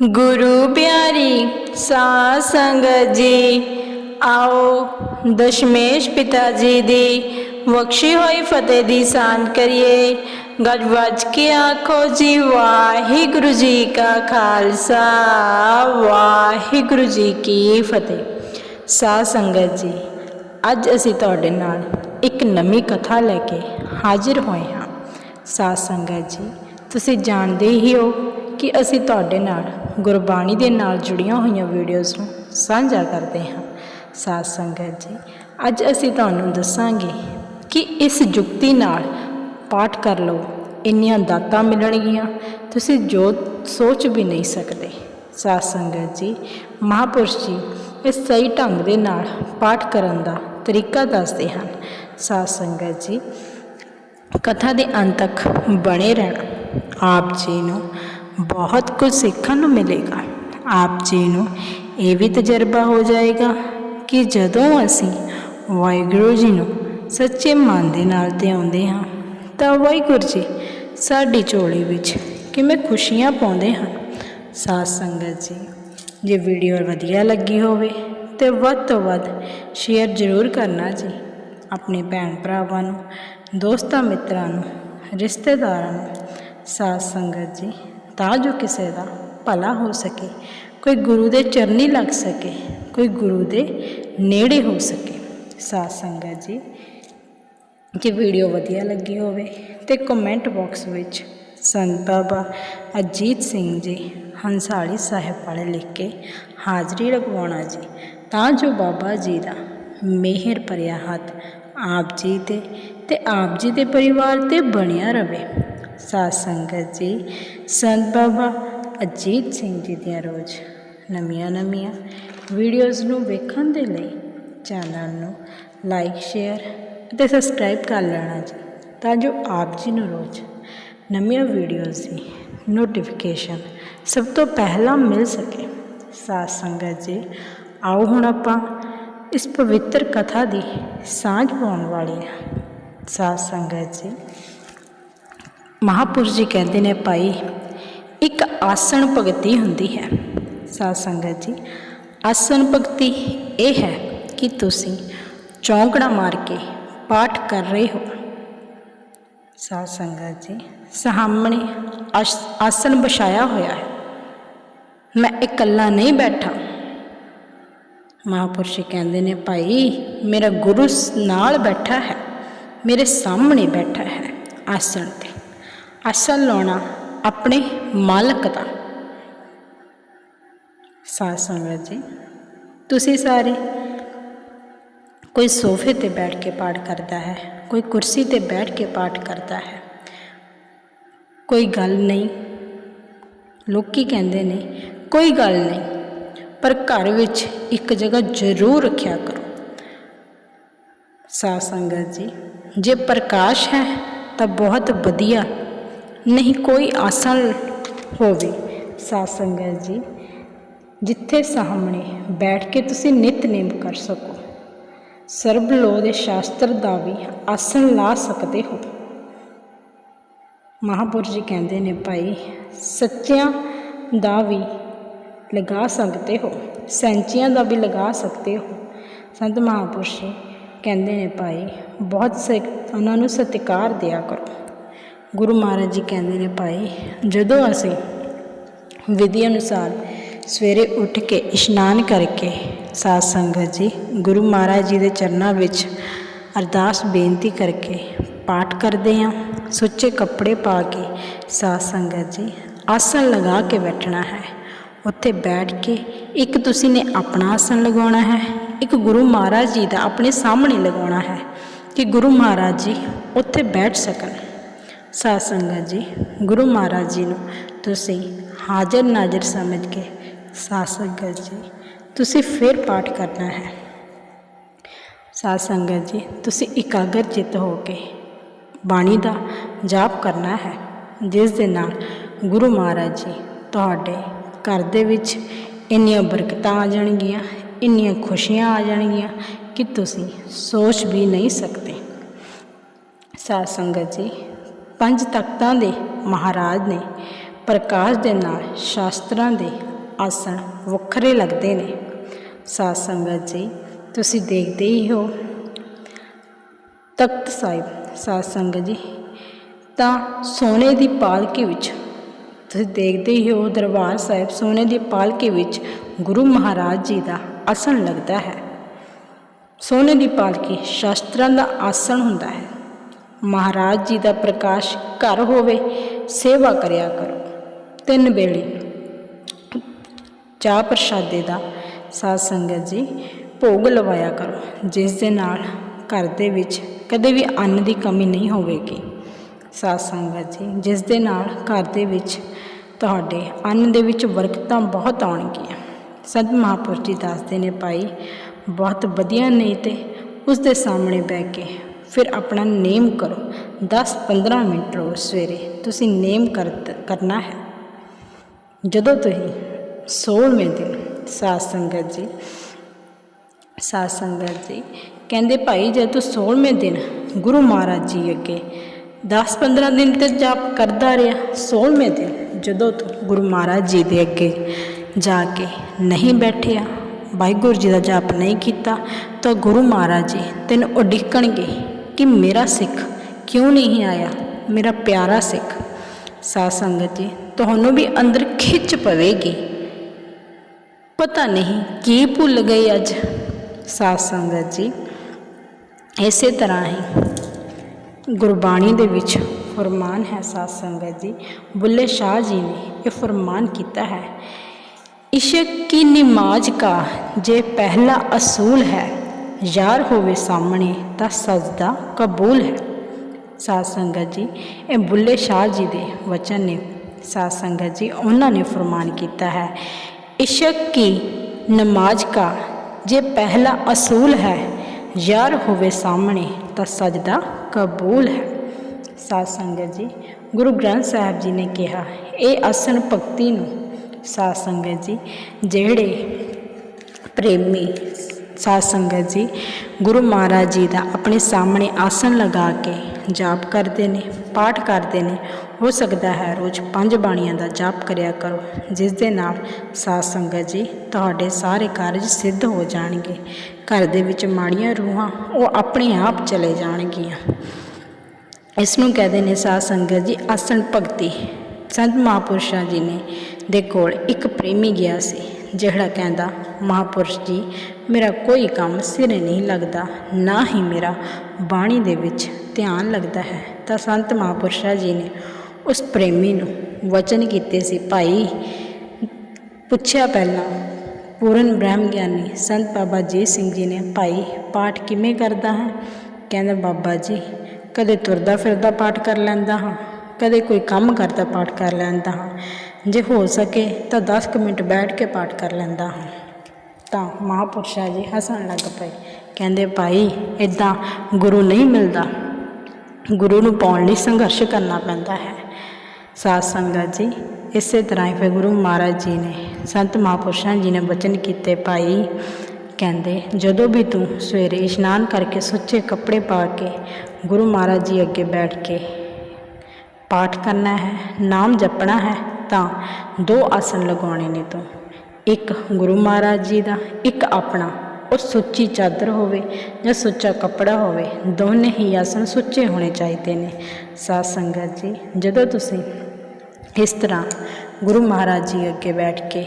ਗੁਰੂ ਪਿਆਰੀ ਸਾਧ ਸੰਗਤ ਜੀ, ਆਓ ਦਸ਼ਮੇਸ਼ ਪਿਤਾ ਜੀ ਦੀ ਬਖਸ਼ੀ ਹੋਈ ਫਤਿਹ ਦੀ ਸਾਂਝ ਕਰੀਏ। ਗੱਜ ਵੱਜ ਕੇ ਆਖੋ ਜੀ, ਵਾਹਿਗੁਰੂ ਜੀ ਕਾ ਖਾਲਸਾ, ਵਾਹਿਗੁਰੂ ਜੀ ਕੀ ਫਤਿਹ। ਸਾਧ ਸੰਗਤ ਜੀ, ਅੱਜ ਅਸੀਂ ਤੁਹਾਡੇ ਨਾਲ ਇੱਕ ਨਵੀਂ ਕਥਾ ਲੈ ਕੇ ਹਾਜ਼ਰ ਹੋਏ ਹਾਂ। ਸਾਧ ਸੰਗਤ ਜੀ, ਤੁਸੀਂ ਜਾਣਦੇ ਹੀ ਹੋ ਕਿ ਅਸੀਂ ਤੁਹਾਡੇ ਨਾਲ ਗੁਰਬਾਣੀ ਦੇ ਨਾਲ ਜੁੜੀਆਂ ਹੋਈਆਂ ਵੀਡੀਓਜ਼ ਨੂੰ ਸਾਂਝਾ ਕਰਦੇ ਹਾਂ। ਸਾਧ ਸੰਗਤ ਜੀ, ਅੱਜ ਅਸੀਂ ਤੁਹਾਨੂੰ ਦੱਸਾਂਗੇ ਕਿ ਇਸ ਯੁਕਤੀ ਨਾਲ ਪਾਠ ਕਰ ਲਓ। ਇੰਨੀਆਂ ਦਾਤਾਂ ਮਿਲਣਗੀਆਂ, ਤੁਸੀਂ ਜੋ ਸੋਚ ਵੀ ਨਹੀਂ ਸਕਦੇ। ਸਾਧ ਸੰਗਤ ਜੀ, ਮਹਾਪੁਰਸ਼ ਜੀ ਇਸ ਸਹੀ ਢੰਗ ਦੇ ਨਾਲ ਪਾਠ ਕਰਨ ਦਾ ਤਰੀਕਾ ਦੱਸਦੇ ਹਨ। ਸਾਧ ਸੰਗਤ ਜੀ, ਕਥਾ ਦੇ ਅੰਤ ਤੱਕ ਬਣੇ ਰਹਿਣਾ। ਆਪ ਜੀ ਨੂੰ ਬਹੁਤ ਕੁਝ ਸਿੱਖਣ ਨੂੰ ਮਿਲੇਗਾ। ਆਪ ਜੀ ਨੂੰ ਇਹ ਵੀ ਤਜਰਬਾ ਹੋ ਜਾਏਗਾ ਕਿ ਜਦੋਂ ਅਸੀਂ ਵਾਹਿਗੁਰੂ ਜੀ ਨੂੰ ਸੱਚੇ ਮਨ ਦੇ ਨਾਲ ਧਿਆਉਂਦੇ ਹਾਂ, ਤਾਂ ਵਾਹਿਗੁਰੂ ਜੀ ਸਾਡੀ ਝੋਲੀ ਵਿੱਚ ਕਿਵੇਂ ਖੁਸ਼ੀਆਂ ਪਾਉਂਦੇ ਹਨ। ਸਾਧ ਸੰਗਤ ਜੀ, ਜੇ ਵੀਡੀਓ ਵਧੀਆ ਲੱਗੀ ਹੋਵੇ, ਤੇ ਵੱਧ ਤੋਂ ਵੱਧ ਸ਼ੇਅਰ ਜ਼ਰੂਰ ਕਰਨਾ ਜੀ। ਆਪਣੇ ਭੈਣ ਭਰਾਵਾਂ ਨੂੰ, ਦੋਸਤਾਂ ਮਿੱਤਰਾਂ ਨੂੰ, ਰਿਸ਼ਤੇਦਾਰਾਂ ਨੂੰ, ਸਾਧ ਸੰਗਤ ਜੀ। ਤਾਂ ਜੋ ਕਿਸੇ ਦਾ ਭਲਾ ਹੋ ਸਕੇ। ਕੋਈ ਗੁਰੂ ਦੇ ਚਰਨੀ ਲੱਗ ਸਕੇ, ਕੋਈ ਗੁਰੂ ਦੇ ਨੇੜੇ ਹੋ ਸਕੇ। ਸਾਧ ਸੰਗਤ ਜੀ, ਜੇ ਵੀਡੀਓ ਵਧੀਆ ਲੱਗੀ ਹੋਵੇ ਤੇ ਕਮੈਂਟ ਬਾਕਸ ਵਿੱਚ ਸੰਤ ਬਾਬਾ ਅਜੀਤ ਸਿੰਘ ਜੀ ਹੰਸਾਲੀ ਸਾਹਿਬ ਵਾਲੇ ਲਿਖ ਕੇ ਹਾਜ਼ਰੀ ਲਗਵਾਉਣਾ ਜੀ, ਤਾਂ ਜੋ ਬਾਬਾ ਜੀ ਦਾ ਮਿਹਰ ਭਰਿਆ ਹੱਥ ਆਪ ਜੀ ਤੇ ਤੇ ਆਪ ਜੀ ਦੇ ਪਰਿਵਾਰ ਤੇ ਬਣਿਆ ਰਵੇ। ਸਾਧ ਸੰਗਤ ਜੀ, ਸੰਤ ਬਾਬਾ ਅਜੀਤ ਸਿੰਘ ਜੀ ਦੀਆਂ ਰੋਜ਼ ਨਵੀਆਂ ਨਵੀਆਂ ਵੀਡੀਓਜ਼ ਨੂੰ ਵੇਖਣ ਦੇ ਲਈ ਚੈਨਲ ਨੂੰ ਲਾਈਕ ਸ਼ੇਅਰ ਅਤੇ ਸਬਸਕ੍ਰਾਈਬ ਕਰ ਲੈਣਾ ਜੀ, ਤਾਂ ਜੋ ਆਪ ਜੀ ਨੂੰ ਰੋਜ਼ ਨਵੀਆਂ ਵੀਡੀਓਜ਼ ਦੀ ਨੋਟੀਫਿਕੇਸ਼ਨ ਸਭ ਤੋਂ ਪਹਿਲਾਂ ਮਿਲ ਸਕੇ। ਸਾਧ ਸੰਗਤ ਜੀ, ਆਓ ਹੁਣ ਆਪਾਂ ਇਸ ਪਵਿੱਤਰ ਕਥਾ ਦੀ ਸਾਂਝ ਪਾਉਣ ਵਾਲੇ ਹਾਂ। ਸਾਧ ਸੰਗਤ ਜੀ ਮਹਾਪੁਰਸ਼ ਜੀ ਕਹਿੰਦੇ ਨੇ ਭਾਈ, ਇੱਕ ਆਸਣ ਭਗਤੀ ਹੁੰਦੀ ਹੈ। ਸਾਧ ਸੰਗਤ ਜੀ, ਆਸਣ ਭਗਤੀ ਇਹ ਹੈ ਕਿ ਤੁਸੀਂ ਚੌਂਕੜਾ ਮਾਰ ਕੇ ਪਾਠ ਕਰ ਰਹੇ ਹੋ। ਸਾਧ ਸੰਗਤ ਜੀ, ਸਾਹਮਣੇ ਆਸ- ਆਸਣ ਵਿਛਾਇਆ ਹੋਇਆ ਹੈ। ਮੈਂ ਇਕੱਲਾ ਨਹੀਂ ਬੈਠਾ। ਮਹਾਪੁਰਸ਼ ਕਹਿੰਦੇ ਨੇ, ਭਾਈ, ਮੇਰਾ ਗੁਰੂ ਨਾਲ ਬੈਠਾ ਹੈ, ਮੇਰੇ ਸਾਹਮਣੇ ਬੈਠਾ ਹੈ ਆਸਣ ਤੇ। ਅਸਲ ਲਾਉਣਾ ਆਪਣੇ ਮਾਲਕ ਦਾ। ਸਾਧ ਸੰਗਤ ਜੀ, ਤੁਸੀਂ ਸਾਰੇ ਕੋਈ ਸੋਫੇ ਤੇ ਬੈਠ ਕੇ ਪਾਠ ਕਰਦਾ ਹੈ, ਕੋਈ ਕੁਰਸੀ ਤੇ ਬੈਠ ਕੇ ਪਾਠ ਕਰਦਾ ਹੈ, ਕੋਈ ਗੱਲ ਨਹੀਂ, ਲੋਕੀ ਕਹਿੰਦੇ ਨੇ ਕੋਈ ਗੱਲ ਨਹੀਂ, ਪਰ ਘਰ ਵਿੱਚ ਇੱਕ ਜਗ੍ਹਾ ਜ਼ਰੂਰ ਰੱਖਿਆ ਕਰੋ। ਸਾਧ ਸੰਗਤ ਜੀ, ਜੇ ਪ੍ਰਕਾਸ਼ ਹੈ ਤਾਂ ਬਹੁਤ ਵਧੀਆ ਨਹੀਂ ਕੋਈ ਆਸਣ ਹੋਵੇ। ਸਾਧ ਸੰਗਤ ਜੀ, ਜਿੱਥੇ ਸਾਹਮਣੇ ਬੈਠ ਕੇ ਤੁਸੀਂ ਨਿਤਨੇਮ ਕਰ ਸਕੋ। ਸਰਬ ਲੋਹ ਦੇ ਸ਼ਾਸਤਰ ਦਾ ਵੀ ਆਸਣ ਲਾ ਸਕਦੇ ਹੋ। ਮਹਾਪੁਰਸ਼ ਜੀ ਕਹਿੰਦੇ ਨੇ, ਭਾਈ, ਸੱਚਿਆਂ ਦਾ ਵੀ ਲਗਾ ਸਕਦੇ ਹੋ, ਸੈਂਚੀਆਂ ਦਾ ਵੀ ਲਗਾ ਸਕਦੇ ਹੋ। ਸੰਤ ਮਹਾਪੁਰਸ਼ ਜੀ ਕਹਿੰਦੇ ਨੇ, ਭਾਈ, ਬਹੁਤ ਸੇ ਉਹਨਾਂ ਨੂੰ ਸਤਿਕਾਰ ਦਿਆ ਕਰੋ। ਗੁਰੂ ਮਹਾਰਾਜ ਜੀ ਕਹਿੰਦੇ ਨੇ ਭਾਈ, ਜਦੋਂ ਅਸੀਂ ਵਿਧੀ ਅਨੁਸਾਰ ਸਵੇਰੇ ਉੱਠ ਕੇ ਇਸ਼ਨਾਨ ਕਰਕੇ ਸਾਧ ਸੰਗਤ ਜੀ, ਗੁਰੂ ਮਹਾਰਾਜ ਜੀ ਦੇ ਚਰਨਾਂ ਵਿੱਚ ਅਰਦਾਸ ਬੇਨਤੀ ਕਰਕੇ ਪਾਠ ਕਰਦੇ ਹਾਂ, ਸੁੱਚੇ ਕੱਪੜੇ ਪਾ ਕੇ ਸਾਧ ਸੰਗਤ ਜੀ ਆਸਣ ਲਗਾ ਕੇ ਬੈਠਣਾ ਹੈ। ਉੱਥੇ ਬੈਠ ਕੇ ਇੱਕ ਤੁਸੀਂ ਨੇ ਆਪਣਾ ਆਸਣ ਲਗਾਉਣਾ ਹੈ, ਇੱਕ ਗੁਰੂ ਮਹਾਰਾਜ ਜੀ ਦਾ ਆਪਣੇ ਸਾਹਮਣੇ ਲਗਾਉਣਾ ਹੈ ਕਿ ਗੁਰੂ ਮਹਾਰਾਜ ਜੀ ਉੱਥੇ ਬੈਠ ਸਕਣ। ਸਾਧ ਸੰਗਤ ਜੀ, ਗੁਰੂ ਮਹਾਰਾਜ ਜੀ ਨੂੰ ਤੁਸੀਂ ਹਾਜ਼ਰ ਨਾਜ਼ਰ ਸਮਝ ਕੇ ਸਾਧ ਸੰਗਤ ਜੀ, ਤੁਸੀਂ ਫਿਰ ਪਾਠ ਕਰਨਾ ਹੈ। ਸਾਧ ਸੰਗਤ ਜੀ, ਤੁਸੀਂ ਇਕਾਗਰ ਚਿੱਤ ਹੋ ਕੇ ਬਾਣੀ ਦਾ ਜਾਪ ਕਰਨਾ ਹੈ। ਜਿਸ ਦੇ ਨਾਲ ਗੁਰੂ ਮਹਾਰਾਜ ਜੀ ਤੁਹਾਡੇ ਘਰ ਦੇ ਵਿੱਚ ਇੰਨੀਆਂ ਬਰਕਤਾਂ ਆ ਜਾਣਗੀਆਂ, ਇੰਨੀਆਂ ਖੁਸ਼ੀਆਂ ਆ ਜਾਣਗੀਆਂ ਕਿ ਤੁਸੀਂ ਸੋਚ ਵੀ ਨਹੀਂ ਸਕਦੇ। ਸਾਧ ਸੰਗਤ ਜੀ ਪੰਜ ਤਖਤਾਂ ਦੇ ਮਹਾਰਾਜ ਨੇ ਪ੍ਰਕਾਸ਼ ਦੇ ਨਾਲ ਸ਼ਾਸਤਰਾਂ ਦੇ ਆਸਣ ਵੱਖਰੇ ਲੱਗਦੇ ਨੇ। ਸਾਧ ਸੰਗਤ ਜੀ, ਤੁਸੀਂ ਦੇਖਦੇ ਹੀ ਹੋ ਤਖਤ ਸਾਹਿਬ, ਸਾਧ ਸੰਗਤ ਜੀ, ਤਾਂ ਸੋਨੇ ਦੀ ਪਾਲਕੀ ਵਿੱਚ, ਤੁਸੀਂ ਦੇਖਦੇ ਹੀ ਹੋ ਦਰਬਾਰ ਸਾਹਿਬ ਸੋਨੇ ਦੀ ਪਾਲਕੀ ਵਿੱਚ ਗੁਰੂ ਮਹਾਰਾਜ ਜੀ ਦਾ ਆਸਣ ਲੱਗਦਾ ਹੈ। ਸੋਨੇ ਦੀ ਪਾਲਕੀ ਸ਼ਾਸਤਰਾਂ ਦਾ ਆਸਣ ਹੁੰਦਾ ਹੈ। ਮਹਾਰਾਜ ਜੀ ਦਾ ਪ੍ਰਕਾਸ਼ ਘਰ ਹੋਵੇ, ਸੇਵਾ ਕਰਿਆ ਕਰੋ। ਤਿੰਨ ਵੇਲੇ ਚਾਹ ਪ੍ਰਸ਼ਾਦੇ ਦਾ ਸਾਧ ਸੰਗਤ ਜੀ ਭੋਗ ਲਵਾਇਆ ਕਰੋ, ਜਿਸ ਦੇ ਨਾਲ ਘਰ ਦੇ ਵਿੱਚ ਕਦੇ ਵੀ ਅੰਨ ਦੀ ਕਮੀ ਨਹੀਂ ਹੋਵੇਗੀ। ਸਾਧ ਸੰਗਤ ਜੀ, ਜਿਸ ਦੇ ਨਾਲ ਘਰ ਦੇ ਵਿੱਚ ਤੁਹਾਡੇ ਅੰਨ ਦੇ ਵਿੱਚ ਬਰਕਤਾਂ ਬਹੁਤ ਆਉਣਗੀਆਂ। ਸੰਤ ਮਹਾਂਪੁਰਸ਼ ਜੀ ਦੱਸਦੇ ਨੇ ਭਾਈ, ਬਹੁਤ ਵਧੀਆ ਨਹੀਂ ਤੇ ਉਸ ਦੇ ਸਾਹਮਣੇ ਬਹਿ ਕੇ ਫਿਰ ਆਪਣਾ ਨੇਮ ਕਰੋ। 10-15 ਮਿੰਟ ਰੋਜ਼ ਸਵੇਰੇ। ਤੁਸੀਂ ਨੇਮ ਕਰਨਾ ਹੈ। ਜਦੋਂ ਤੁਸੀਂ 16ਵੇਂ ਦਿਨ ਸਾਧ ਸੰਗਤ ਜੀ, ਸਾਧ ਸੰਗਤ ਜੀ ਕਹਿੰਦੇ, ਭਾਈ, ਜੇ ਤੂੰ 16ਵੇਂ ਦਿਨ ਗੁਰੂ ਮਹਾਰਾਜ ਜੀ ਅੱਗੇ 10-15 ਦਿਨ ਤੇ ਜਾਪ ਕਰਦਾ ਰਿਹਾ 16ਵੇਂ ਦਿਨ ਜਦੋਂ ਤੂੰ ਗੁਰੂ ਮਹਾਰਾਜ ਜੀ ਦੇ ਅੱਗੇ ਜਾ ਕੇ ਨਹੀਂ ਬੈਠਿਆ, ਵਾਹਿਗੁਰੂ ਜੀ ਦਾ ਜਾਪ ਨਹੀਂ ਕੀਤਾ, ਤਾਂ ਗੁਰੂ ਮਹਾਰਾਜ ਜੀ ਤੈਨੂੰ ਉਡੀਕਣਗੇ। ਕਿ ਮੇਰਾ ਸਿੱਖ ਕਿਉਂ ਨਹੀਂ ਆਇਆ? ਮੇਰਾ ਪਿਆਰਾ ਸਿੱਖ, ਸਾਧ ਸੰਗਤ ਜੀ, ਤੁਹਾਨੂੰ ਵੀ ਅੰਦਰ ਖਿੱਚ ਪਵੇਗੀ। ਪਤਾ ਨਹੀਂ ਕੀ ਭੁੱਲ ਗਏ ਅੱਜ, ਸਾਧ ਸੰਗਤ ਜੀ। ਇਸੇ ਤਰ੍ਹਾਂ ਹੀ ਗੁਰਬਾਣੀ ਦੇ ਵਿੱਚ ਫਰਮਾਨ ਹੈ ਸਾਧ ਸੰਗਤ ਜੀ, ਬੁੱਲੇ ਸ਼ਾਹ ਜੀ ਨੇ ਇਹ ਫਰਮਾਨ ਕੀਤਾ ਹੈ, ਇਸ਼ਕ ਕੀ ਨਮਾਜ਼ ਕਾ, ਜੇ ਪਹਿਲਾ ਅਸੂਲ ਹੈ ਯਾਰ ਹੋਵੇ ਸਾਹਮਣੇ ਤਾਂ ਸਜਦਾ ਕਬੂਲ ਹੈ। ਸਾਧ ਸੰਗਤ ਜੀ, ਇਹ ਬੁੱਲੇ ਸ਼ਾਹ ਜੀ ਦੇ ਵਚਨ ਨੇ। ਸਾਧ ਸੰਗਤ ਜੀ, ਉਹਨਾਂ ਨੇ ਫਰਮਾਨ ਕੀਤਾ ਹੈ, ਇਸ਼ਕ ਕੀ ਨਮਾਜ਼ ਕਾ, ਜੇ ਪਹਿਲਾ ਅਸੂਲ ਹੈ, ਯਾਰ ਹੋਵੇ ਸਾਹਮਣੇ ਤਾਂ ਸਜਦਾ ਕਬੂਲ ਹੈ। ਸਾਧ ਸੰਗਤ ਜੀ, ਗੁਰੂ ਗ੍ਰੰਥ ਸਾਹਿਬ ਜੀ ਨੇ ਕਿਹਾ, ਇਹ ਆਸਣ ਭਗਤੀ ਨੂੰ, ਸਾਧ ਸੰਗਤ ਜੀ, ਜਿਹੜੇ ਪ੍ਰੇਮੀ ਸਾਧ ਸੰਗਤ ਜੀ, ਗੁਰੂ ਮਹਾਰਾਜ ਜੀ ਦਾ ਆਪਣੇ ਸਾਹਮਣੇ ਆਸਣ ਲਗਾ ਕੇ ਜਾਪ ਕਰਦੇ ਨੇ, ਪਾਠ ਕਰਦੇ ਨੇ, ਹੋ ਸਕਦਾ ਹੈ ਰੋਜ਼ ਪੰਜ ਬਾਣੀਆਂ ਦਾ ਜਾਪ ਕਰਿਆ ਕਰੋ, ਜਿਸ ਦੇ ਨਾਲ ਸਾਧ ਸੰਗਤ ਜੀ ਤੁਹਾਡੇ ਸਾਰੇ ਕਾਰਜ ਸਿੱਧ ਹੋ ਜਾਣਗੇ। ਘਰ ਦੇ ਵਿੱਚ ਮਾੜੀਆਂ ਰੂਹਾਂ ਉਹ ਆਪਣੇ ਆਪ ਚਲੇ ਜਾਣਗੀਆਂ। ਇਸ ਨੂੰ ਕਹਿੰਦੇ ਨੇ ਸਾਧ ਸੰਗਤ ਜੀ ਆਸਣ ਭਗਤੀ। ਸੰਤ ਮਹਾਪੁਰਸ਼ਾਂ ਜੀ ਨੇ ਦੇ ਕੋਲ ਇੱਕ ਪ੍ਰੇਮੀ ਗਿਆ ਸੀ। ਜਿਹੜਾ ਕਹਿੰਦਾ, ਮਹਾਪੁਰਸ਼ ਜੀ, ਮੇਰਾ ਕੋਈ ਕੰਮ ਸਿਰੇ ਨਹੀਂ ਲੱਗਦਾ, ਨਾ ਹੀ ਮੇਰਾ ਬਾਣੀ ਦੇ ਵਿੱਚ ਧਿਆਨ ਲੱਗਦਾ ਹੈ। ਤਾਂ ਸੰਤ ਮਹਾਪੁਰਸ਼ਾਂ ਜੀ ਨੇ ਉਸ ਪ੍ਰੇਮੀ ਨੂੰ ਵਚਨ ਕੀਤੇ ਸੀ, ਭਾਈ, ਪੁੱਛਿਆ ਪਹਿਲਾਂ, ਪੂਰਨ ਬ੍ਰਹਮ ਗਿਆਨੀ ਸੰਤ ਬਾਬਾ ਜੀ ਸਿੰਘ ਜੀ ਨੇ, ਭਾਈ, ਪਾਠ ਕਿਵੇਂ ਕਰਦਾ ਹੈ? ਕਹਿੰਦਾ, ਬਾਬਾ ਜੀ, ਕਦੇ ਤੁਰਦਾ ਫਿਰਦਾ ਪਾਠ ਕਰ ਲੈਂਦਾ ਹਾਂ, ਕਦੇ ਕੋਈ ਕੰਮ ਕਰਦਾ ਪਾਠ ਕਰ ਲੈਂਦਾ ਹਾਂ। ਜੇ ਹੋ ਸਕੇ ਤਾਂ 10 ਕੁ ਮਿੰਟ ਬੈਠ ਕੇ ਪਾਠ ਕਰ ਲੈਂਦਾ ਹਾਂ। ਤਾਂ ਮਹਾਪੁਰਸ਼ਾ ਜੀ ਹੱਸਣ ਲੱਗ ਪਏ। ਕਹਿੰਦੇ, ਭਾਈ ਇਦਾਂ ਗੁਰੂ ਨਹੀਂ ਮਿਲਦਾ। ਗੁਰੂ ਨੂੰ ਪਾਉਣ ਲਈ ਸੰਘਰਸ਼ ਕਰਨਾ ਪੈਂਦਾ ਹੈ। ਸਾਧ ਸੰਗਤ ਜੀ, ਇਸੇ ਤਰ੍ਹਾਂ ਹੀ ਫਿਰ ਗੁਰੂ ਮਹਾਰਾਜ ਜੀ ਨੇ ਸੰਤ ਮਹਾਪੁਰਸ਼ਾਂ ਜੀ ਨੇ ਬਚਨ ਕੀਤੇ, ਭਾਈ, ਕਹਿੰਦੇ, ਜਦੋਂ ਵੀ ਤੂੰ ਸਵੇਰੇ ਇਸ਼ਨਾਨ ਕਰਕੇ ਸੁੱਚੇ ਕੱਪੜੇ ਪਾ ਕੇ ਗੁਰੂ ਮਹਾਰਾਜ ਜੀ ਅੱਗੇ ਬੈਠ ਕੇ ਪਾਠ ਕਰਨਾ ਹੈ, ਨਾਮ ਜਪਣਾ ਹੈ ਤਾਂ ਦੋ ਆਸਣ ਲਗਾਉਣੇ ਨੇ ਤੂੰ। ਇੱਕ ਗੁਰੂ ਮਹਾਰਾਜ ਜੀ ਦਾ, ਇੱਕ ਆਪਣਾ। ਉਹ ਸੁੱਚੀ ਚਾਦਰ ਹੋਵੇ ਜਾਂ ਸੁੱਚਾ ਕੱਪੜਾ ਹੋਵੇ, ਦੋਨੇ ਹੀ ਆਸਣ ਸੁੱਚੇ ਹੋਣੇ ਚਾਹੀਦੇ ਨੇ। ਸਾਧ ਸੰਗਤ ਜੀ, ਜਦੋਂ ਤੁਸੀਂ ਇਸ ਤਰ੍ਹਾਂ ਗੁਰੂ ਮਹਾਰਾਜ ਜੀ ਅੱਗੇ ਬੈਠ ਕੇ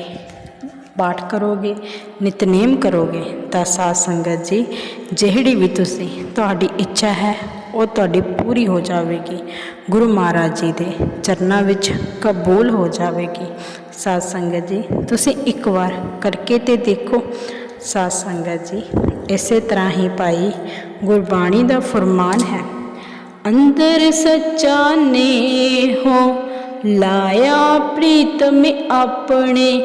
ਪਾਠ ਕਰੋਗੇ, ਨਿਤਨੇਮ ਕਰੋਗੇ, ਤਾਂ ਸਾਧ ਸੰਗਤ ਜੀ, ਜਿਹੜੀ ਵੀ ਤੁਸੀਂ, ਤੁਹਾਡੀ ਇੱਛਾ ਹੈ ਉਹ ਤੁਹਾਡੀ ਪੂਰੀ ਹੋ ਜਾਵੇਗੀ। ਗੁਰੂ ਮਹਾਰਾਜ ਜੀ ਦੇ ਚਰਨਾਂ ਵਿੱਚ ਕਬੂਲ ਹੋ ਜਾਵੇਗੀ। ਸਾਧ ਸੰਗਤ ਜੀ, ਤੁਸੀਂ ਇੱਕ ਵਾਰ ਕਰਕੇ ਤੇ ਦੇਖੋ। ਸਾਧ ਸੰਗਤ ਜੀ, ਇਸੇ ਤਰ੍ਹਾਂ ਹੀ ਭਾਈ ਗੁਰਬਾਣੀ ਦਾ ਫਰਮਾਨ ਹੈ। ਅੰਦਰ ਸੱਚਾ ਨੇ ਹੋ ਲਾਇਆ ਪ੍ਰੀਤਮ ਆਪਣੇ,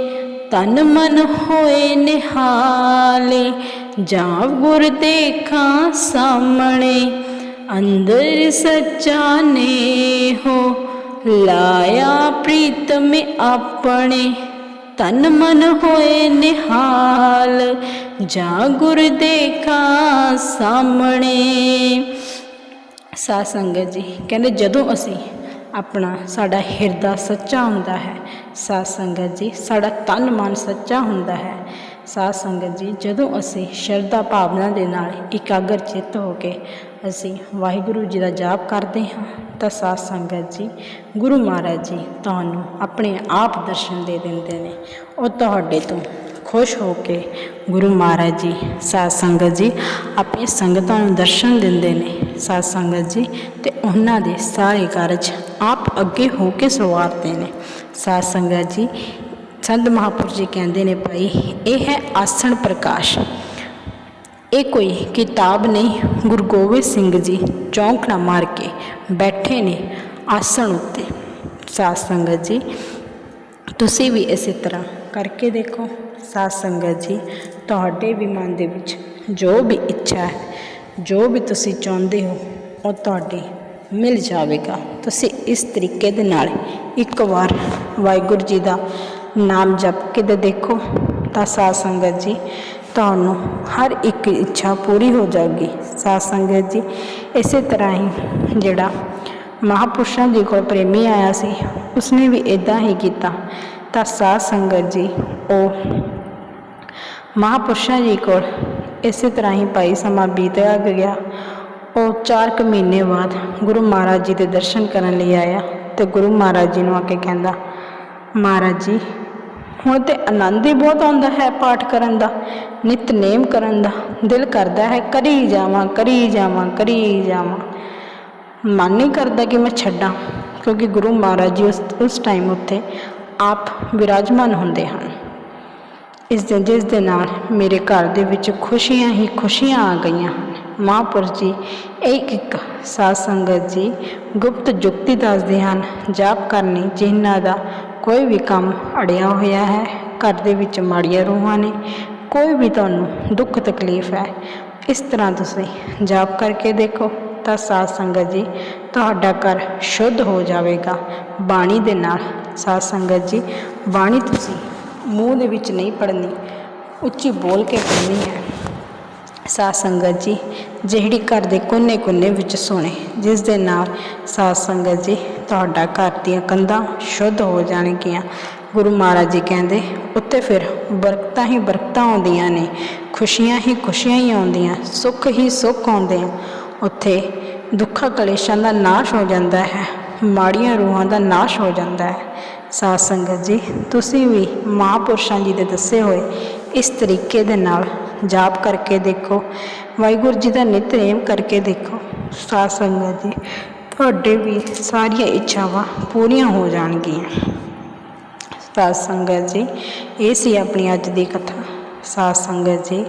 ਤਨ ਮਨ ਹੋਏ ਨਿਹਾਲੇ, ਜਾਵ ਗੁਰ ਦੇਖਾਂ ਸਾਹਮਣੇ। ਅੰਦਰ ਸੱਚਾ ਨੇ ਹੋ, ਲਾਇਆ ਪ੍ਰੀਤਮ ਆਪਣੇ। ਤਨ ਮਨ ਹੋਏ ਨਿਹਾਲ, ਜਾ ਗੁਰ ਦੇਖਾਂ ਸਾਹਮਣੇ। ਸਾਧ ਸੰਗਤ ਜੀ, ਕਹਿੰਦੇ ਜਦੋਂ ਅਸੀਂ ਆਪਣਾ ਸਾਡਾ ਹਿਰਦਾ ਸੱਚਾ ਹੁੰਦਾ ਹੈ, ਸਾਧ ਸੰਗਤ ਜੀ, ਸਾਡਾ ਤਨ ਮਨ ਸੱਚਾ ਹੁੰਦਾ ਹੈ ਸਾਧ ਸੰਗਤ ਜੀ, ਜਦੋਂ ਅਸੀਂ ਸ਼ਰਧਾ ਭਾਵਨਾ ਦੇ ਨਾਲ ਇਕਾਗਰ ਚਿੱਤ ਹੋ ਕੇ ਅਸੀਂ ਵਾਹਿਗੁਰੂ ਜੀ ਦਾ ਜਾਪ ਕਰਦੇ ਹਾਂ, ਤਾਂ ਸਾਧ ਸੰਗਤ ਜੀ, ਗੁਰੂ ਮਹਾਰਾਜ ਜੀ ਤੁਹਾਨੂੰ ਆਪਣੇ ਆਪ ਦਰਸ਼ਨ ਦੇ ਦਿੰਦੇ ਨੇ। ਉਹ ਤੁਹਾਡੇ ਤੋਂ ਖੁਸ਼ ਹੋ ਕੇ ਗੁਰੂ ਮਹਾਰਾਜ ਜੀ, ਸਾਧ ਸੰਗਤ ਜੀ ਆਪਣੀ ਸੰਗਤਾਂ ਨੂੰ ਦਰਸ਼ਨ ਦਿੰਦੇ ਨੇ। ਸਾਧ ਸੰਗਤ ਜੀ, ਤੇ ਉਹਨਾਂ ਦੇ ਸਾਰੇ ਕਾਰਜ ਆਪ ਅੱਗੇ ਹੋ ਕੇ ਸਵਾਰਦੇ ਨੇ। ਸਾਧ ਸੰਗਤ ਜੀ ਸੰਤ ਮਹਾਪੁਰ ਜੀ ਕਹਿੰਦੇ ਨੇ ਭਾਈ, ਇਹ ਹੈ ਆਸਣ ਪ੍ਰਕਾਸ਼। ਇਹ ਕੋਈ ਕਿਤਾਬ ਨਹੀਂ, ਗੁਰੂ ਗੋਬਿੰਦ ਸਿੰਘ ਜੀ ਚੌਂਕਣਾ ਮਾਰ ਕੇ ਬੈਠੇ ਨੇ ਆਸਣ ਉੱਤੇ। ਸਾਧ ਸੰਗਤ ਜੀ, ਤੁਸੀਂ ਵੀ ਇਸੇ ਤਰ੍ਹਾਂ ਕਰਕੇ ਦੇਖੋ। ਸਾਧ ਸੰਗਤ ਜੀ, ਤੁਹਾਡੇ ਵੀ ਮਨ ਦੇ ਵਿੱਚ ਜੋ ਵੀ ਇੱਛਾ ਹੈ, ਜੋ ਵੀ ਤੁਸੀਂ ਚਾਹੁੰਦੇ ਹੋ, ਉਹ ਤੁਹਾਡੀ ਮਿਲ ਜਾਵੇਗਾ। ਤੁਸੀਂ ਇਸ ਤਰੀਕੇ ਦੇ ਨਾਲ ਇੱਕ ਵਾਰ ਵਾਹਿਗੁਰੂ ਜੀ ਦਾ ਨਾਮ ਜਪ ਕੇ ਤੇ ਦੇਖੋ ਤਾਂ ਸਾਧ ਸੰਗਤ ਜੀ ਤੁਹਾਨੂੰ ਹਰ ਇੱਕ ਇੱਛਾ ਪੂਰੀ ਹੋ ਜਾਊਗੀ। ਸਾਧ ਸੰਗਤ ਜੀ, ਇਸੇ ਤਰ੍ਹਾਂ ਹੀ ਜਿਹੜਾ ਮਹਾਪੁਰਸ਼ਾਂ ਜੀ ਕੋਲ ਪ੍ਰੇਮੀ ਆਇਆ ਸੀ, ਉਸਨੇ ਵੀ ਇਦਾਂ ਹੀ ਕੀਤਾ। ਤਾਂ ਸਾਧ ਸੰਗਤ ਜੀ, ਉਹ ਮਹਾਪੁਰਸ਼ਾਂ ਜੀ ਕੋਲ ਇਸੇ ਤਰ੍ਹਾਂ ਹੀ ਭਾਈ ਸਮਾਂ ਬੀਤਿਆ ਗਿਆ। ਉਹ 4 ਕੁ ਮਹੀਨੇ ਬਾਅਦ ਗੁਰੂ ਮਹਾਰਾਜ ਜੀ ਦੇ ਦਰਸ਼ਨ ਕਰਨ ਲਈ ਆਇਆ ਤੇ ਗੁਰੂ ਮਹਾਰਾਜ ਜੀ ਨੂੰ ਆ ਕੇ ਕਹਿੰਦਾ ਮਹਾਰਾਜ ਜੀ, ਹੁਣ ਤੇ ਆਨੰਦ ਹੀ ਬਹੁਤ ਆਉਂਦਾ ਹੈ ਪਾਠ ਕਰਨ ਦਾ ਨਿਤਨੇਮ ਕਰਨ ਦਾ, ਦਿਲ ਕਰਦਾ ਹੈ ਕਰੀ ਜਾਵਾਂ ਕਰੀ ਜਾਵਾਂ ਕਰੀ ਜਾਵਾਂ। ਮਨ ਨਹੀਂ ਕਰਦਾ ਕਿ ਮੈਂ ਛੱਡਾਂ, ਕਿਉਂਕਿ ਗੁਰੂ ਮਹਾਰਾਜ ਜੀ ਉਸ ਉਸ ਟਾਈਮ ਉੱਤੇ ਆਪ ਵਿਰਾਜਮਾਨ ਹੁੰਦੇ ਹਨ। ਇਸ ਦਿਨ, ਜਿਸ ਦੇ ਨਾਲ ਮੇਰੇ ਘਰ ਦੇ ਵਿੱਚ ਖੁਸ਼ੀਆਂ ਹੀ ਖੁਸ਼ੀਆਂ ਆ ਗਈਆਂ ਹਨ। ਮਹਾਂਪੁਰਸ਼ ਜੀ, ਇੱਕ ਇੱਕ ਸਾਧ ਸੰਗਤ ਜੀ ਗੁਪਤ ਜੁਗਤੀ ਦੱਸਦੇ ਹਨ, ਜਾਪ ਕਰਨੀ, ਜਿਨ੍ਹਾਂ ਦਾ ਕੋਈ ਵੀ ਕੰਮ ਅੜਿਆ ਹੋਇਆ ਹੈ, ਘਰ ਦੇ ਵਿੱਚ ਮਾੜੀਆਂ ਰੂਹਾਂ ਨੇ, ਕੋਈ ਵੀ ਤੁਹਾਨੂੰ ਦੁੱਖ ਤਕਲੀਫ ਹੈ, ਇਸ ਤਰ੍ਹਾਂ ਤੁਸੀਂ ਜਾਪ ਕਰਕੇ ਦੇਖੋ ਤਾਂ ਸਾਧ ਸੰਗਤ ਜੀ ਤੁਹਾਡਾ ਘਰ ਸ਼ੁੱਧ ਹੋ ਜਾਵੇਗਾ। ਬਾਣੀ ਦੇ ਨਾਲ ਸਾਧ ਸੰਗਤ ਜੀ, ਬਾਣੀ ਤੁਸੀਂ ਮੂੰਹ ਦੇ ਵਿੱਚ ਨਹੀਂ ਪੜਨੀ ਉੱਚੀ ਬੋਲ ਕੇ ਪੜਨੀ ਹੈ। ਸਾਧ ਸੰਗਤ ਜੀ, ਜਿਹੜੀ ਘਰ ਦੇ ਕੋਨੇ-ਕੋਨੇ ਵਿੱਚ ਸੁਣੇ, ਜਿਸ ਦੇ ਨਾਲ ਸਾਧ ਸੰਗਤ ਜੀ ਤੁਹਾਡਾ ਘਰ ਦੀਆਂ ਕੰਧਾਂ ਸ਼ੁੱਧ ਹੋ ਜਾਣਗੀਆਂ। ਗੁਰੂ ਮਹਾਰਾਜ ਜੀ ਕਹਿੰਦੇ ਉੱਤੇ ਫਿਰ ਬਰਕਤਾਂ ਹੀ ਬਰਕਤਾਂ ਆਉਂਦੀਆਂ ਨੇ, ਖੁਸ਼ੀਆਂ ਹੀ ਖੁਸ਼ੀਆਂ ਹੀ ਆਉਂਦੀਆਂ, ਸੁੱਖ ਹੀ ਸੁੱਖ ਆਉਂਦੇ ਆ। ਉੱਥੇ ਦੁੱਖਾਂ ਕਲੇਸ਼ਾਂ ਦਾ ਨਾਸ਼ ਹੋ ਜਾਂਦਾ ਹੈ, ਮਾੜੀਆਂ ਰੂਹਾਂ ਦਾ ਨਾਸ਼ ਹੋ ਜਾਂਦਾ ਹੈ। ਸਾਧ ਸੰਗਤ ਜੀ, ਤੁਸੀਂ ਵੀ ਮਹਾਂਪੁਰਸ਼ਾਂ ਜੀ ਦੇ ਦੱਸੇ ਹੋਏ ਇਸ ਤਰੀਕੇ ਦੇ ਨਾਲ ਜਾਪ ਕਰਕੇ ਦੇਖੋ। ਵਾਹਿਗੁਰੂ ਜੀ ਦਾ ਨਿਤਨੇਮ ਕਰਕੇ ਦੇਖੋ। ਸਾਧ ਸੰਗਤ ਜੀ, ਤੁਹਾਡੇ ਵੀ ਸਾਰੀਆਂ ਇੱਛਾਵਾਂ ਪੂਰੀਆਂ ਹੋ ਜਾਣਗੀਆਂ। ਸਾਧ ਸੰਗਤ ਜੀ, ਇਹ ਸੀ ਆਪਣੀ ਅੱਜ ਦੀ ਕਥਾ। ਸਾਧ ਸੰਗਤ ਜੀ,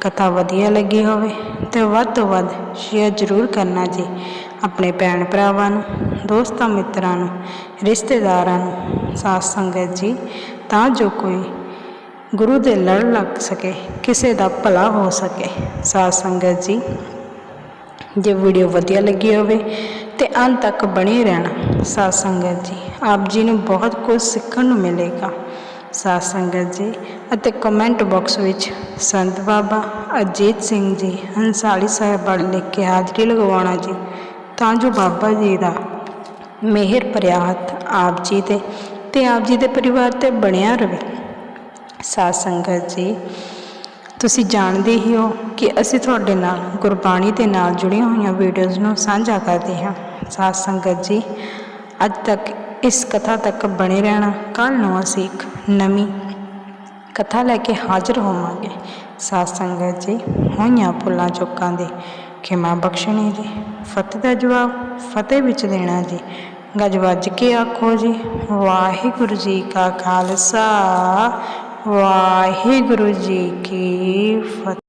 ਕਥਾ ਵਧੀਆ ਲੱਗੀ ਹੋਵੇ ਤੇ ਵੱਧ ਤੋਂ ਵੱਧ ਸ਼ੇਅਰ ਜ਼ਰੂਰ ਕਰਨਾ ਜੀ ਆਪਣੇ ਭੈਣ ਭਰਾਵਾਂ ਨੂੰ, ਦੋਸਤਾਂ ਮਿੱਤਰਾਂ ਨੂੰ, ਰਿਸ਼ਤੇਦਾਰਾਂ ਨੂੰ। ਸਾਧ ਸੰਗਤ ਜੀ, ਤਾਂ ਜੋ ਕੋਈ ਗੁਰੂ ਦੇ ਲੜ ਲੱਗ ਸਕੇ, ਕਿਸੇ ਦਾ ਭਲਾ ਹੋ ਸਕੇ। ਸਾਧ ਸੰਗਤ ਜੀ, ਜੇ ਵੀਡੀਓ ਵਧੀਆ ਲੱਗੀ ਹੋਵੇ ਤੇ ਅੰਤ ਤੱਕ ਬਣੇ ਰਹਿਣਾ। ਸਾਧ ਸੰਗਤ ਜੀ, ਆਪ ਜੀ ਨੂੰ ਬਹੁਤ ਕੁਝ ਸਿੱਖਣ ਨੂੰ ਮਿਲੇਗਾ। ਸਾਧ ਸੰਗਤ ਜੀ ਅਤੇ ਕਮੈਂਟ ਬਾਕਸ ਵਿੱਚ ਸੰਤ ਬਾਬਾ ਅਜੀਤ ਸਿੰਘ ਜੀ, ਹੰਸਾਲੀ ਸਾਹਿਬ ਵਾਲੇ ਲਿਖ ਕੇ ਹਾਜ਼ਰੀ ਲਗਵਾਉਣਾ ਜੀ। ਤਾਂ ਜੋ ਬਾਬਾ ਜੀ ਦਾ ਮਿਹਰ ਭਰਿਆ ਆਪ ਜੀ ਤੇ ਤੇ ਆਪ ਜੀ ਦੇ ਪਰਿਵਾਰ ਤੇ ਬਣਿਆ ਰਹੇ। ਸਾਧ ਸੰਗਤ ਜੀ, ਤੁਸੀਂ ਜਾਣਦੇ ਹੀ ਹੋ ਕਿ ਅਸੀਂ ਤੁਹਾਡੇ ਨਾਲ ਗੁਰਬਾਣੀ ਦੇ ਨਾਲ ਜੁੜੀਆਂ ਹੋਈਆਂ ਵੀਡੀਓਜ਼ ਨੂੰ ਸਾਂਝਾ ਕਰਦੇ ਹਾਂ। ਸਾਧ ਸੰਗਤ ਜੀ, ਅੱਜ ਤੱਕ ਇਸ ਕਥਾ ਤੱਕ ਬਣੇ ਰਹਿਣਾ ਕੱਲ ਨੂੰ ਅਸੀਂ ਇੱਕ ਨਵੀਂ ਕਥਾ ਲੈ ਕੇ ਹਾਜ਼ਰ ਹੋਵਾਂਗੇ। ਸਾਧ ਸੰਗਤ ਜੀ, ਹੋਈਆਂ ਭੁੱਲਾਂ ਚੁੱਕਾਂ ਦੇ ਖਿਮਾ ਬਖਸ਼ਣੀ ਜੀ, ਫਤਿਹ ਦਾ ਜਵਾਬ ਫਤਿਹ ਵਿੱਚ ਦੇਣਾ ਜੀ। ਗੱਜ ਵੱਜ ਕੇ ਆਖੋ ਜੀ, ਵਾਹਿਗੁਰੂ ਜੀ ਕਾ ਖਾਲਸਾ। ਵਾਹਿਗੁਰੂ ਜੀ ਕੀ ਫਤਿਹ।